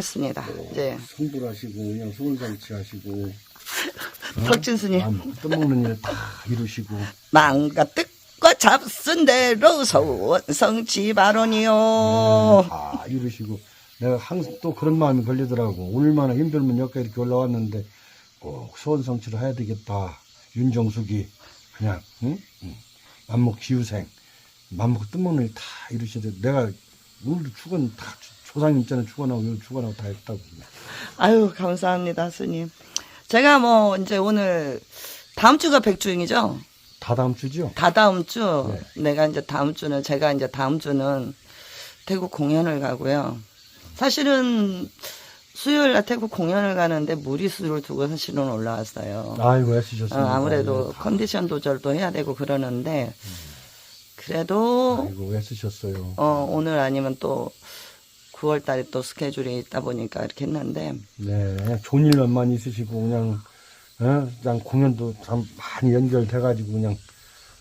3차 성공했습니다. 이제 성불하시고 그냥 소원상치 하시고. 덕진 스님. 안 떠먹는 일 다 이루시고. 망가 뜻과 잡순 대로 소원성치 발언이요. 다 이루시고. 내가 항상 또 그런 마음이 걸리더라고. 얼마나 힘들면 여기까지 이렇게 올라왔는데 꼭 소원성취를 해야 되겠다. 윤정숙이 그냥 응? 응. 맘먹 기우생. 맘먹고 뜻먹는 일 다 이루셔야 돼. 내가 오늘도 축원 다 조상님 전에 축원하고 여기 축원하고 다 했다고 아유 감사합니다 스님. 제가 뭐 이제 오늘 다음 주가 백주행이죠. 다 다음 주죠? 다 다음 주 내가 이제 다음 주는 제가 이제 다음 주는 태국 공연을 가고요. 사실은 수요일 날 태국 공연을 가는데 무리수를 두고 사실은 올라왔어요. 아이고 어, 애쓰셨습니다 아무래도 컨디션 조절도 해야 되고 그러는데 그래도 아이고 애쓰셨어요 어, 오늘 아니면 또 9월 달에 또 스케줄이 있다 보니까 이렇게 했는데 네, 좋은 일만 있으시고 그냥 어? 그냥 공연도 참 많이 연결돼가지고 그냥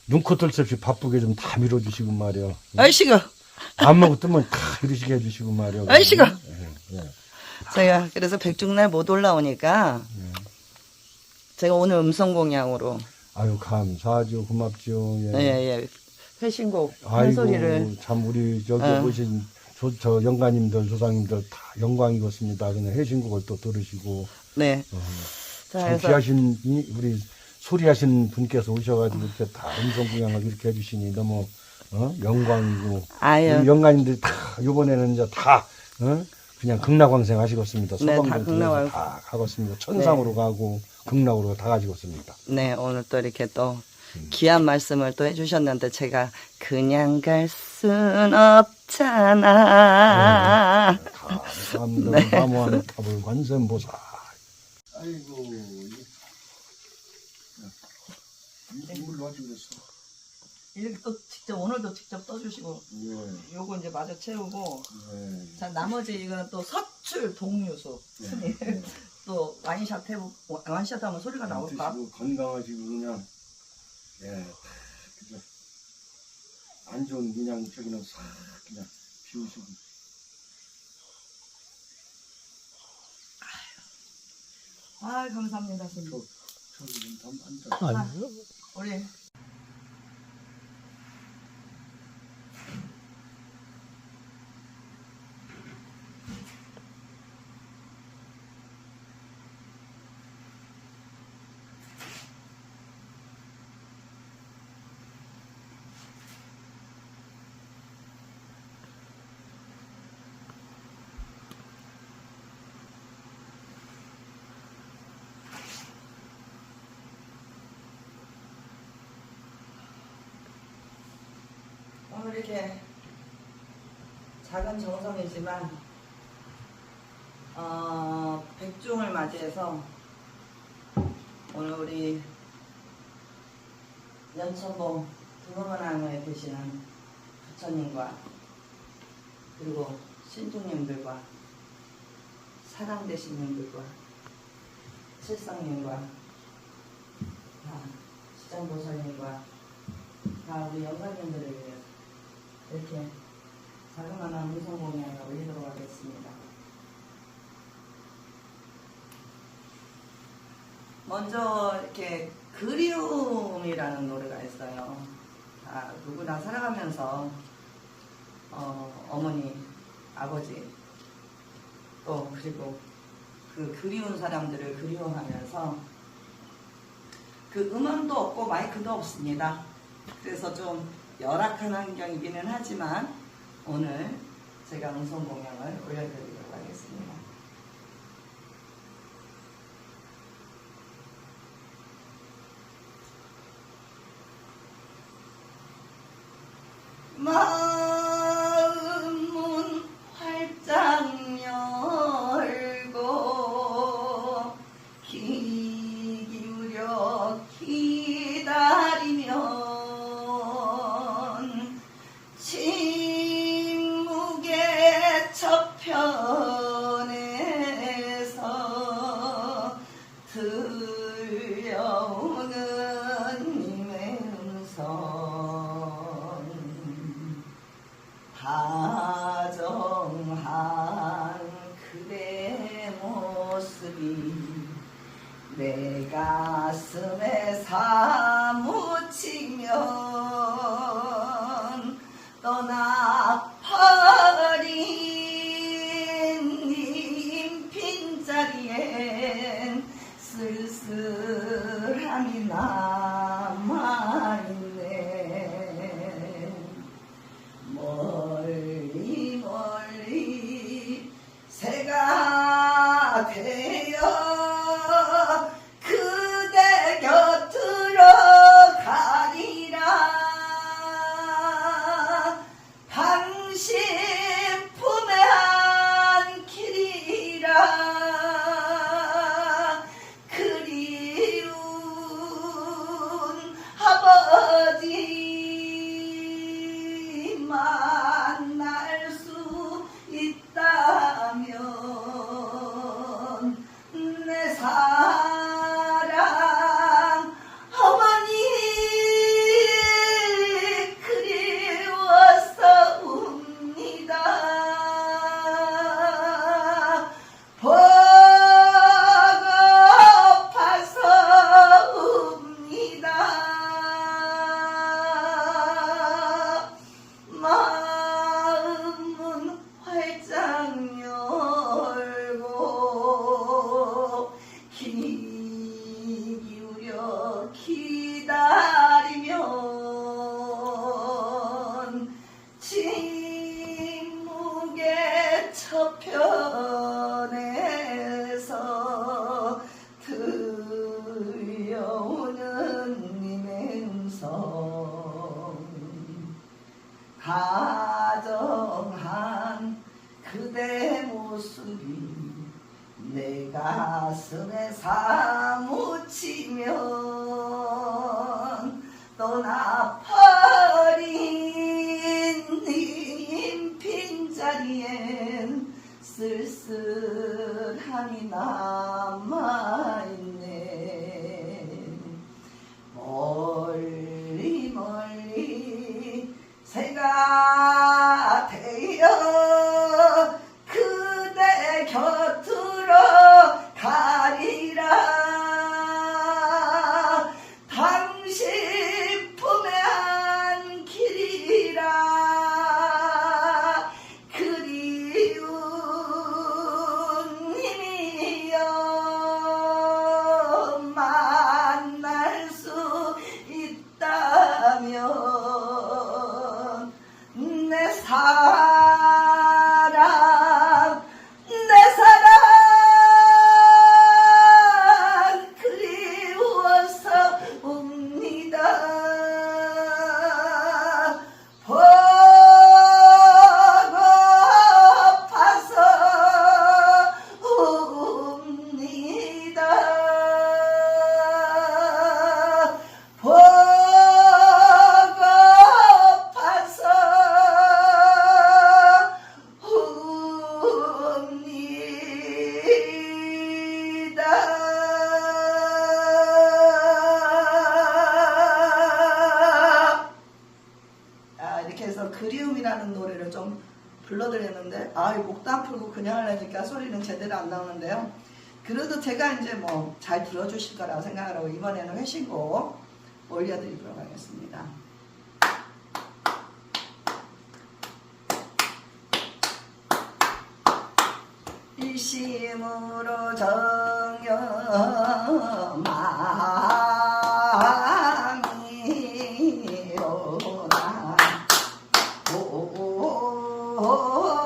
눈코 뜰 새 없이 바쁘게 좀 다 밀어주시고 말이요. 아이씨가 안 먹고 뜨면 다 이루시게 해주시고 말이요. 아이씨가! 예, 예. 제가 그래서 백중날 못 올라오니까 제가 오늘 음성 공양으로 아유 감사하죠, 고맙죠. 예. 예, 예. 회신곡 한 소리를 참 우리 여기 어. 오신 조, 저 영가님들 조상님들 다 영광이었습니다. 그냥 해신곡을 또 들으시고 네. 어, 자, 그래서 귀하신 이 우리 소리하신 분께서 오셔가지고 이렇게 다 음성 공양을 이렇게 해주시니 너무 어? 영광이고 아유 우리 영가님들이 다 이번에는 이제 다 어? 그냥 극락왕생 하시겠습니다. 네, 다 소방전 극락왕- 다 가겠습니다. 천상으로 가고 극락으로 다 가지겠습니다. 네, 오늘 또 이렇게 또 귀한 말씀을 또 해주셨는데 제가 그냥 갈 순 없잖아. 감사합니다. 네. 탑을 관세음보살. 아이고. 이렇게 또 직접 오늘도 직접 떠주시고 예, 요거 이제 마저 채우고 예. 자 나머지 이거는 또 서출 동류수 스님 또 와인샷 해보 와인샷 하면 소리가 나올까? 건강하시고 그냥 예, 그냥 안 좋은 그냥 저기는 싹 그냥 비우시고 아 감사합니다 스님. 저 저기 좀 앉아. 아, 우리 이렇게 작은 정성이지만 어, 백중을 맞이해서 오늘 우리 연천봉 두루마나무에 계시는 부처님과 그리고 신중님들과 사랑되신님들과 칠성님과 다 시장보살님과 다 우리 영사님들을 위해서 이렇게 자그마한 음성공양을 올리도록 하겠습니다. 먼저 이렇게 그리움이라는 노래가 있어요. 아, 누구나 살아가면서 어, 어머니, 아버지 또 그리고 그 그리운 사람들을 그리워하면서 그 음원도 없고 마이크도 없습니다. 그래서 좀 열악한 환경이기는 하지만 오늘 제가 음성 공양을 올려드리도록 하겠습니다. 마 sa Mecca. Yes, high. 불러드렸는데 아 목도 아프고 그냥 하려니까 소리는 제대로 안 나오는데요. 그래도 제가 이제 뭐 잘 들어주실 거라고 생각하고 이번에는 회신고 올려드리도록 하겠습니다. 일심으로 저 oh.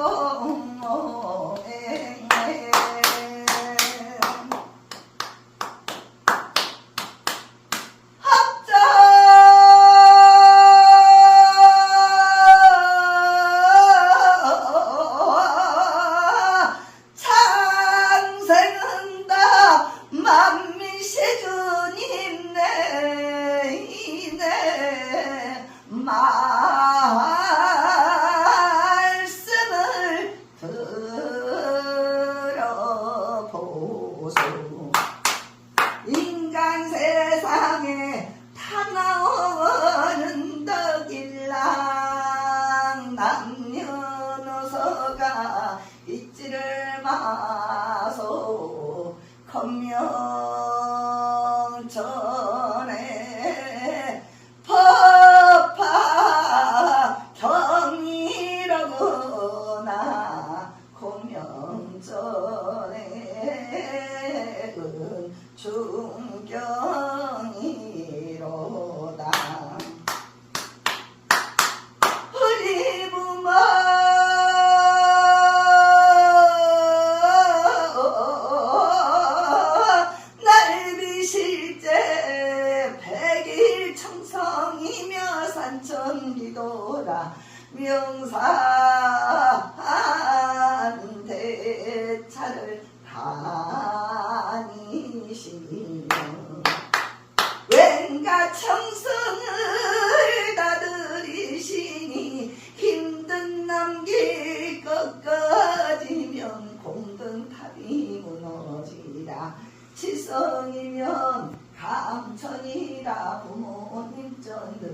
부모님 전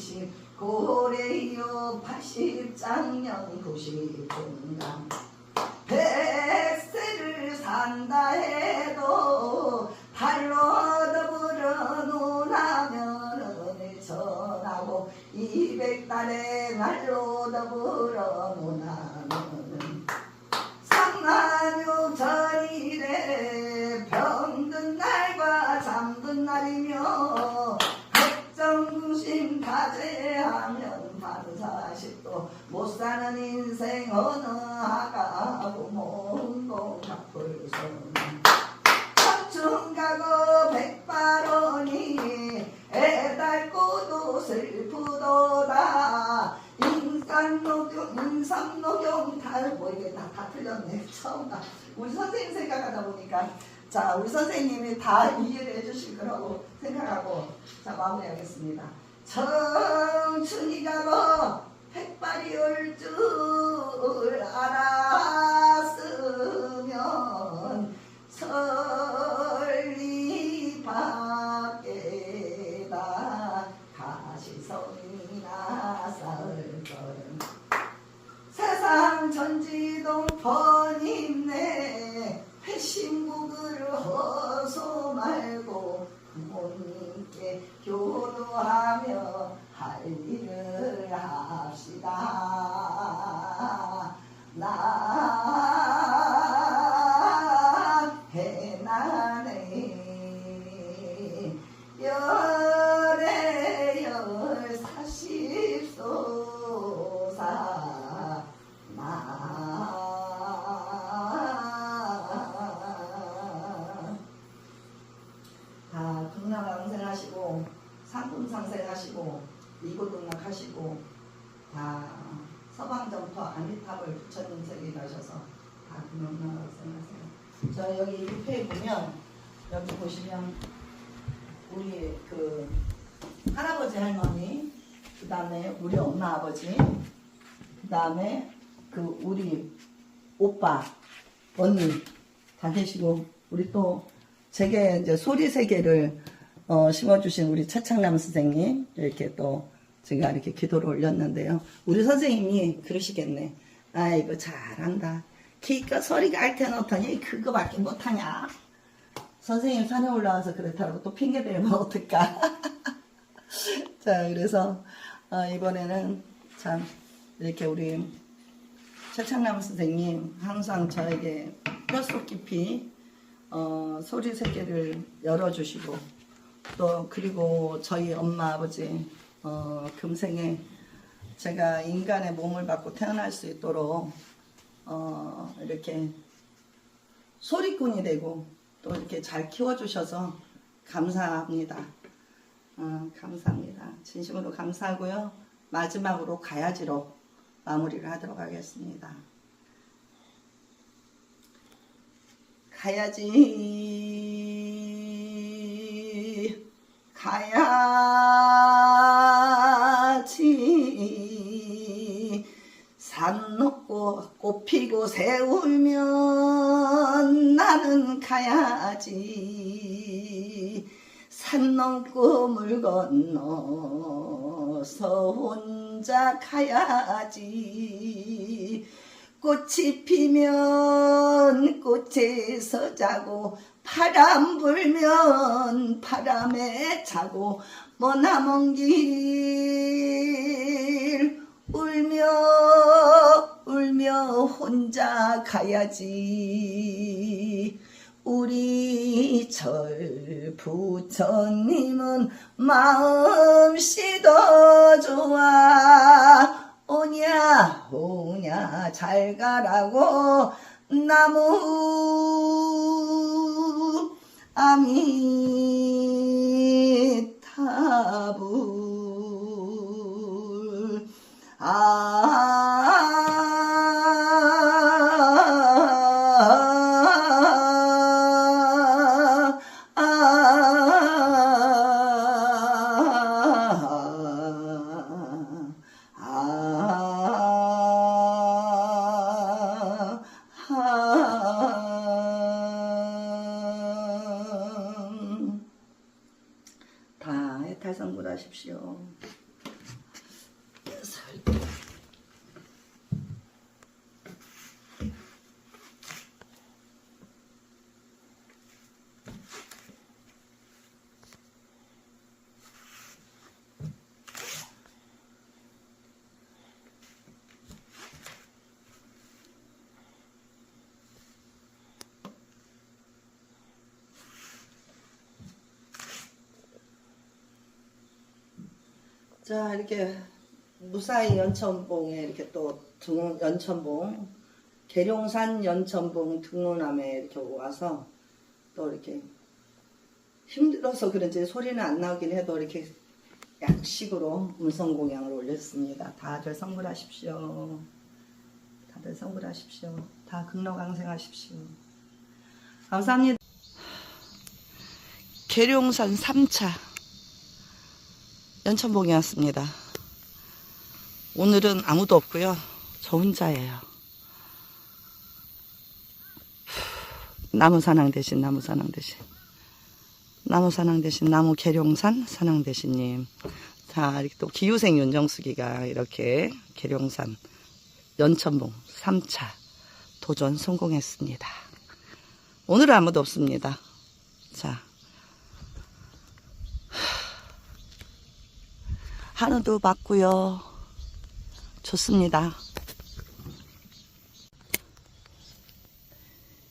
80 고래요 80장년 90분간 100세를 산다 해도 달로 더불어 논하면 은을 전하고 200달의 날로 더불어 못 사는 인생 어느 하가 부모운동 갚을 손 청춘 가고 백발원이 애달고도 슬프도다. 인간노경 인삼노경 다뭐 이게 다, 다 틀렸네. 처음 다. 우리 선생님 생각하다 보니까. 자 우리 선생님이 다 이해를 해주실 거라고 생각하고 자 마무리하겠습니다. 청춘이 가고 백발이 올 줄 알았으면 설 이고등락하시고 다 서방점퍼 아미탑을 부처님 세계 가셔서 다 극락왕생하세요. 저 여기 옆에 보면 여기 보시면 우리 그 할아버지 할머니 그 다음에 우리 엄마 아버지 그 다음에 그 우리 오빠 언니 다 계시고 우리 또 제게 이제 소리 세계를 어, 심어주신 우리 최창남 선생님 이렇게 또 제가 이렇게 기도를 올렸는데요. 우리 선생님이 그러시겠네. 아이고 잘한다. 키가 소리가 알테놓더니 그거밖에 못하냐. 선생님 산에 올라와서 그렇다고 또 핑계 대면 어떨까. 자 그래서 어, 이번에는 참 이렇게 우리 최창남 선생님 항상 저에게 뼛속 깊이 어, 소리 세계를 열어주시고 또 그리고 저희 엄마 아버지 어, 금생에 제가 인간의 몸을 받고 태어날 수 있도록 어, 이렇게 소리꾼이 되고 또 이렇게 잘 키워주셔서 감사합니다. 어, 감사합니다. 진심으로 감사하고요. 마지막으로 가야지로 마무리를 하도록 하겠습니다. 가야지 가야지. 산 높고 꽃 피고 새 울면 나는 가야지. 산 넘고 물 건너서 혼자 가야지. 꽃이 피면 꽃에서 자고 바람 불면 바람에 자고 머나먼 길 울며 울며 혼자 가야지. 우리 절 부처님은 마음씨 더 좋아. 오냐 오냐 잘 가라고. 나무 아 자 이렇게 무사히 연천봉에 이렇게 또 등, 연천봉 계룡산 연천봉 등로남에 이렇게 와서 또 이렇게 힘들어서 그런지 소리는 안 나오긴 해도 이렇게 약식으로 음성 공양을 올렸습니다. 다들 성불하십시오. 다들 성불하십시오. 다 극락강생하십시오. 감사합니다. 계룡산 3차 연천봉이었습니다. 오늘은 아무도 없고요. 저 혼자예요. 나무 사낭 대신 나무 사낭 대신 나무 사낭 대신 나무 계룡산 사낭 대신님. 자 이렇게 또 기후생 윤정수기가 이렇게 계룡산 연천봉 3차 도전 성공했습니다. 오늘은 아무도 없습니다. 자. 하늘도 맞고요. 좋습니다.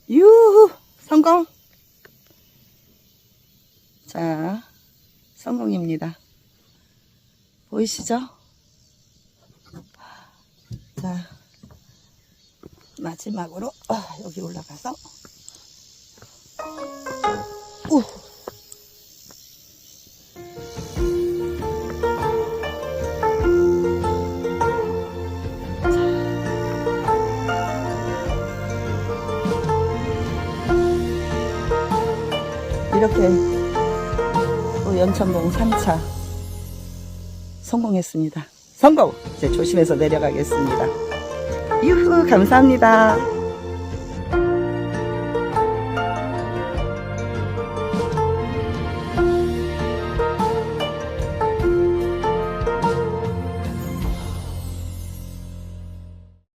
유후 성공. 자, 성공입니다. 보이시죠? 자, 마지막으로 아, 여기 올라가서 오. 이렇게 또 연천봉 3차 성공했습니다. 성공! 이제 조심해서 내려가겠습니다. 유후, 감사합니다.